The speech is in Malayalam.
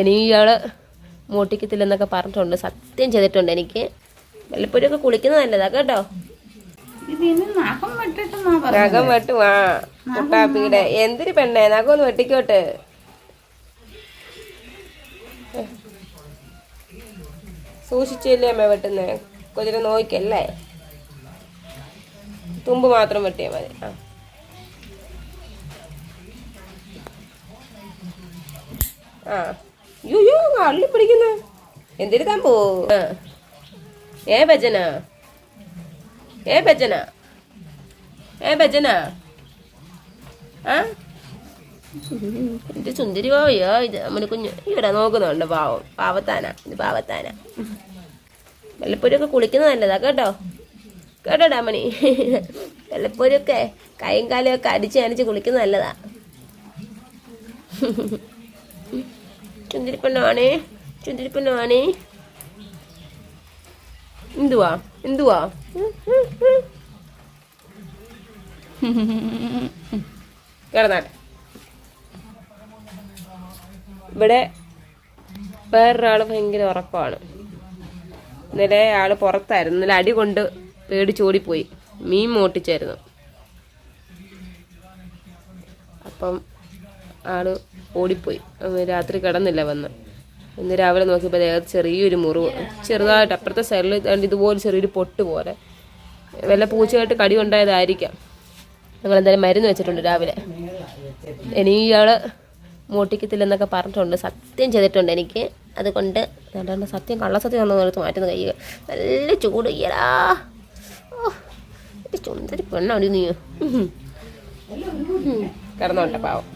ഇനി ഇയാൾ മോട്ടിക്കത്തില്ലെന്നൊക്കെ പറഞ്ഞിട്ടുണ്ട്. സത്യം ചെയ്തിട്ടുണ്ട് എനിക്ക്. വല്ലപ്പോഴും ഒക്കെ കുളിക്കുന്നത് നല്ലതാ കേട്ടോ. നഖം വെട്ടിട്ടെന്നാ പറഞ്ഞത് നഖം വെട്ടും ആ കുട്ടാപ്പിയുടെ എന്തിരി പെണ്ണേ? നഖം ഒന്ന് വെട്ടിക്കോട്ടെ. സൂക്ഷിച്ചല്ലേ അമ്മ വെട്ടുന്നേ? കൊതിരെ നോക്കല്ലേ തുമ്പ് മാത്രം വെട്ടിയാൽ മതി. ആ. ആ. യോ യോ അള്ളി പിടിക്കുന്ന. എന്തിരുത്താൻ താൻ പോ. ഏ ഭജന? ഏ ഭജന? ഏ ഭജന? ആ? എന്റെ സുന്ദരി പോയോ ഇത് അമ്മനെ കുഞ്ഞ്. ഇവിടെ നോക്കുന്നുണ്ട് പാവം. പാവത്താന ഇത് പാവത്താന. വല്ലപ്പോഴൊക്കെ കുളിക്കുന്നത് നല്ലതാ കേട്ടോ. കേട്ടോടാ മണി വല്ലപ്പോഴൊക്കെ കൈയും കാലും ഒക്കെ അടിച്ച് അടിച്ച് കുളിക്കുന്നത് നല്ലതാ. ചുന്തിരിപ്പെണ്ണാണേ. ചുന്തിരിപ്പെണ്ണാണേ. എന്തുവാ? എന്തുവാ? കിടന്നാട്ടെ ഇവിടെ വേറൊരാൾ ഭയങ്കര ഉറപ്പാണ്. ഇന്നലെ ആൾ പുറത്തായിരുന്നു. ഇന്നലെ അടി കൊണ്ട് പേടിച്ചോടിപ്പോയി മീൻ മോട്ടിച്ചായിരുന്നു. അപ്പം ആൾ ഓടിപ്പോയി. രാത്രി കിടന്നില്ല വന്ന്. ഇന്ന് രാവിലെ നോക്കിയപ്പോൾ ദേഹത്ത് ചെറിയൊരു മുറിവ്. ചെറുതായിട്ട് അപ്പുറത്തെ സൈഡിൽ ഇതുപോലെ ചെറിയൊരു പൊട്ട് പോലെ. വല്ല പൂച്ചയായിട്ട് കടി ഉണ്ടായതായിരിക്കാം. ഞങ്ങൾ എന്തായാലും മരുന്ന് വെച്ചിട്ടുണ്ട് രാവിലെ. ഇനി ഇയാൾ മോട്ടിക്കത്തില്ലെന്നൊക്കെ പറഞ്ഞിട്ടുണ്ട്. സത്യം ചെയ്തിട്ടുണ്ട് എനിക്ക്. അതുകൊണ്ട് അതുകൊണ്ട് സത്യം കള്ളസത്യം ഒന്നും എടുത്ത് മാറ്റുന്ന കൈ നല്ല ചൂട് ഇയടാ ഓ ചുന്തരി പെണ്ണടി നീ. കിടന്നോട്ടെ പാവം.